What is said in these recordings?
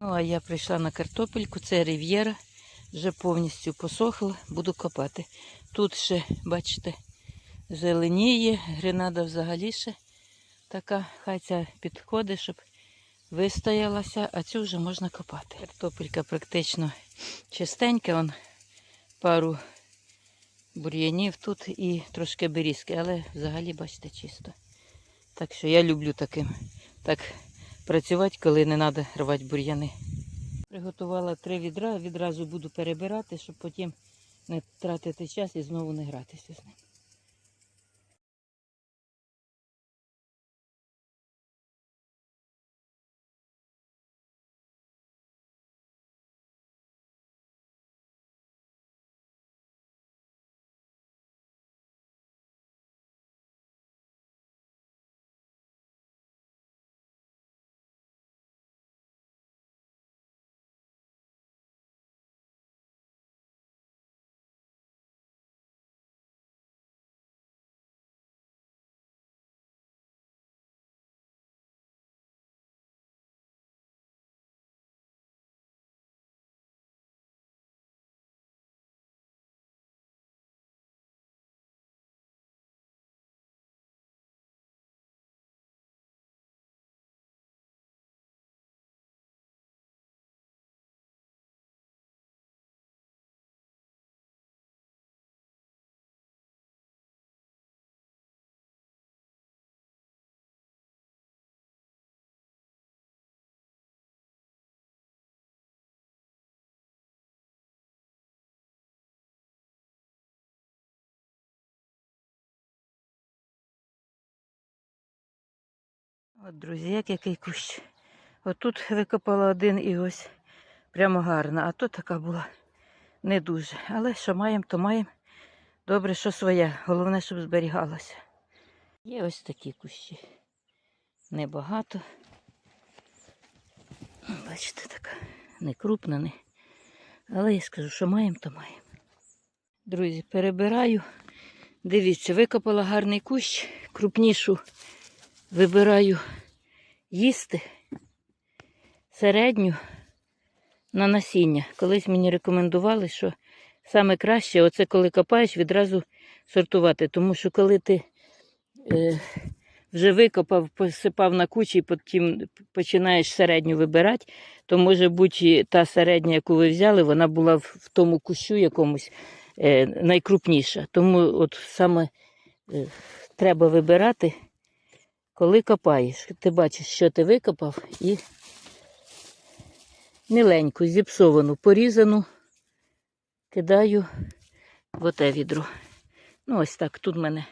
Ну, а я прийшла на картопельку, це рив'єра, вже повністю посохла, буду копати. Тут ще, бачите, зеленіє, гренада взагалі ще така, хай ця підходить, щоб вистоялася, а цю вже можна копати. Картопелька практично чистенька, он пару бур'янів тут і трошки берізки, але взагалі, бачите, чисто. Так що я люблю таким. Так працювати, коли не треба рвати бур'яни. Приготувала три відра, відразу буду перебирати, щоб потім не тратити час і знову не гратися з ним. От, друзі, як який кущ. Отут викопала один і ось прямо гарна, а то така була не дуже. Але що маємо, то маємо. Добре, що своє. Головне, щоб зберігалося. Є ось такі кущі. Небагато. Бачите, така не крупна, не. Але я скажу, що маємо, то маємо. Друзі, перебираю. Дивіться, викопала гарний кущ, крупнішу вибираю їсти середню на насіння. Колись мені рекомендували, що саме краще, оце коли копаєш, відразу сортувати. Тому що коли ти е, вже викопав, посипав на кучі і потім починаєш середню вибирати, то може бути та середня, яку ви взяли, вона була в, в тому кущу якомусь е, найкрупніша. Тому от саме е, треба вибирати коли копаєш. Ти бачиш, що ти викопав, і міленьку, зіпсовану, порізану, кидаю в оте відро. Ну, ось так. Тут в мене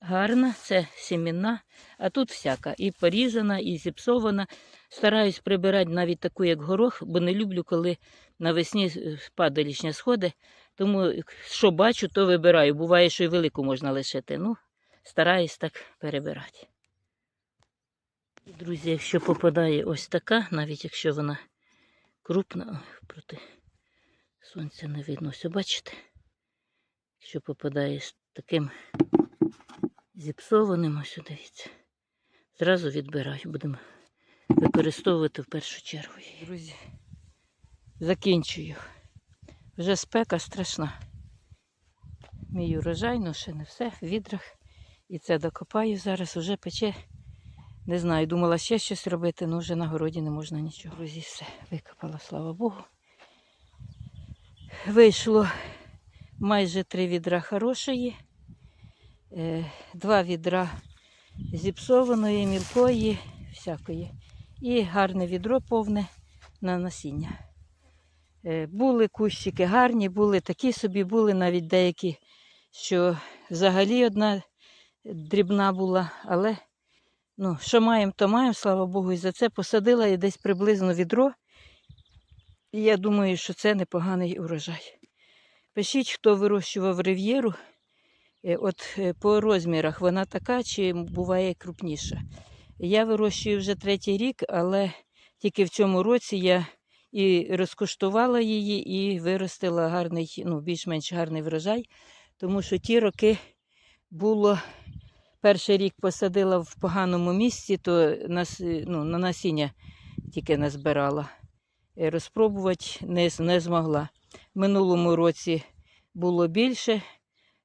гарна, це сімінна, а тут всяка. І порізана, і зіпсована. Стараюсь прибирати навіть таку, як горох, бо не люблю, коли навесні е, сходи. Тому що бачу, то вибираю. Буває, що і велику можна лишити. Ну, стараюсь так перебирати. Друзі, якщо попадає ось така, навіть якщо вона крупна, проти сонця не видно, ось бачите? Якщо попадає з таким зіпсованим, ось дивіться, зразу відбираю, будемо використовувати в першу чергу. Друзі, закінчую. Вже спека страшна. Мій урожай, ну ще не все, в відрах. І це докопаю зараз, уже пече. Не знаю, думала ще щось робити, але вже на городі не можна нічого. Друзі, все, викопала, слава Богу. Вийшло майже три відра хорошої, е, два відра зіпсованої, мілкої, всякої. І гарне відро повне на насіння. Е, Були кущики гарні, були такі собі, були навіть деякі, що взагалі одна дрібна була, але Ну, що маємо, то маємо, слава Богу, і за це посадила я десь приблизно відро. І я думаю, що це непоганий урожай. Пишіть, хто вирощував рив'єру. Е, От е, по розмірах вона така чи буває крупніша. Я вирощую вже третій рік, але тільки в цьому році я і розкуштувала її, і виростила гарний, ну, більш-менш гарний врожай, тому що ті роки було перший рік посадила в поганому місці, то нас, ну, на насіння тільки назбирала. е, розпробувати не, не змогла. Минулому році було більше,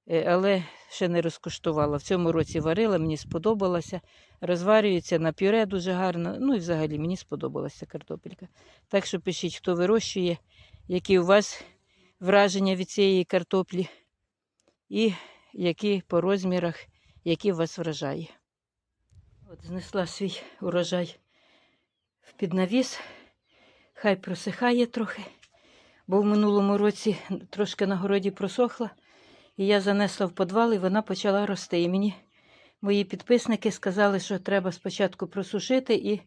е, але ще не розкуштувала. В цьому році варила, мені сподобалося. Розварюється на пюре дуже гарно. Ну і взагалі мені сподобалася картопелька. Так що пишіть, хто вирощує, які у вас враження від цієї картоплі і які по розмірах, які вас вражає. От знесла свій урожай в піднавіс. Хай просихає трохи, бо в минулому році трошки на городі просохла. І я занесла в підвал, і вона почала рости. І мені мої підписники сказали, що треба спочатку просушити і е,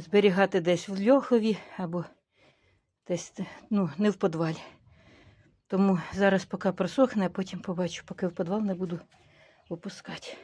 зберігати десь в льохові або десь ну, не в підвалі. Тому зараз поки просохне, а потім побачу, поки в підвал не буду опускати.